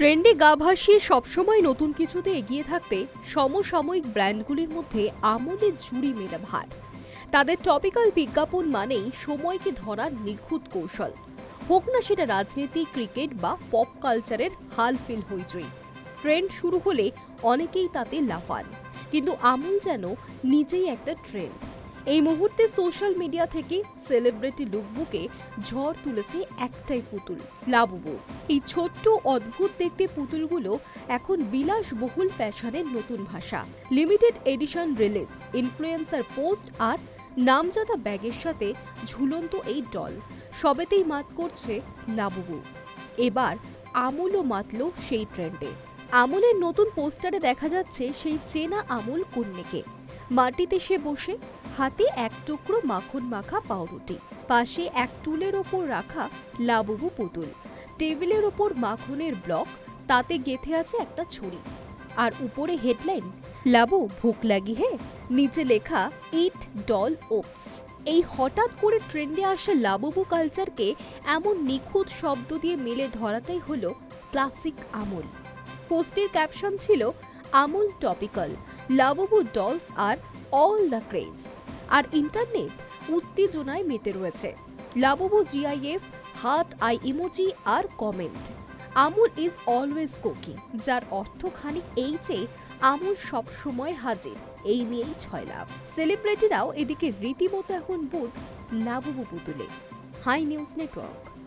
ট্রেন্ডে গা ভাসিয়ে সবসময় নতুন কিছুতে এগিয়ে থাকতে সমসাময়িক ব্র্যান্ডগুলির মধ্যে আমলের জুড়ি মেলা ভার। তাদের টপিক্যাল বিজ্ঞাপন মানেই সময়কে ধরার নিখুঁত কৌশল। হোক না সেটা রাজনীতি, ক্রিকেট বা পপ কালচারের হাল ফিল হইচই। ট্রেন্ড শুরু হলে অনেকেই তাতে লাফান, কিন্তু আমল যেন নিজেই একটা ট্রেন্ড। এই মুহূর্তে সোশ্যাল মিডিয়া থেকে সেলিব্রিটি লুকবুকে ঝড় তুলেছে একটাই পুতুল, লাবুবু। এই ছোট্ট, অদ্ভুত দেখতে পুতুলগুলো এখন বিলাসবহুল ফ্যাশনের নতুন ভাষা। Limited edition release influencer post আর নামজাদা ব্যাগের সাথে ঝুলন্ত এই ডল সবেতেই মাত করছে লাবুবু। এবার আমুলও মাতল সেই ট্রেন্ডে আমুলের নতুন পোস্টারে দেখা যাচ্ছে সেই চেনা আমুল কন্যেকে। মাটিতে সে বসে হাতে এক টুকরো মাখন মাখা পাউরুটি, পাশে এক টুলের ওপর রাখা লাবুবু পুতুল। টেবিলের ওপর মাখনের ব্লক, তাতে গেথে আছে একটা ছুরি। আর উপরে হেডলাইন, লাবু, ভুক লাগি হে, নিচে লেখা, ইট ডল ওপস এই হঠাৎ করে ট্রেন্ডে আসা লাবুবু কালচারকে এমন নিখুঁত শব্দ দিয়ে মেলে ধরাটাই হলো ক্লাসিক আমল। পোস্টের ক্যাপশন ছিল, আমুল টপিক্যাল। লাবুবু ডলস আর অল দ্য ক্রেজ। আর ইন্টারনেট উত্তেজনায় মেতে রয়েছে। Labubu GIF, heart eye emoji R comment. Amul is always cooking, যার অর্থ খানিক এই যে আমুল সবসময় হাজির, এই নিয়েই ছয় লাভ। সেলিব্রিটিরাও এদিকে রীতিমতো এখন বুধ লাবুবু পুতুলে। Hi news network.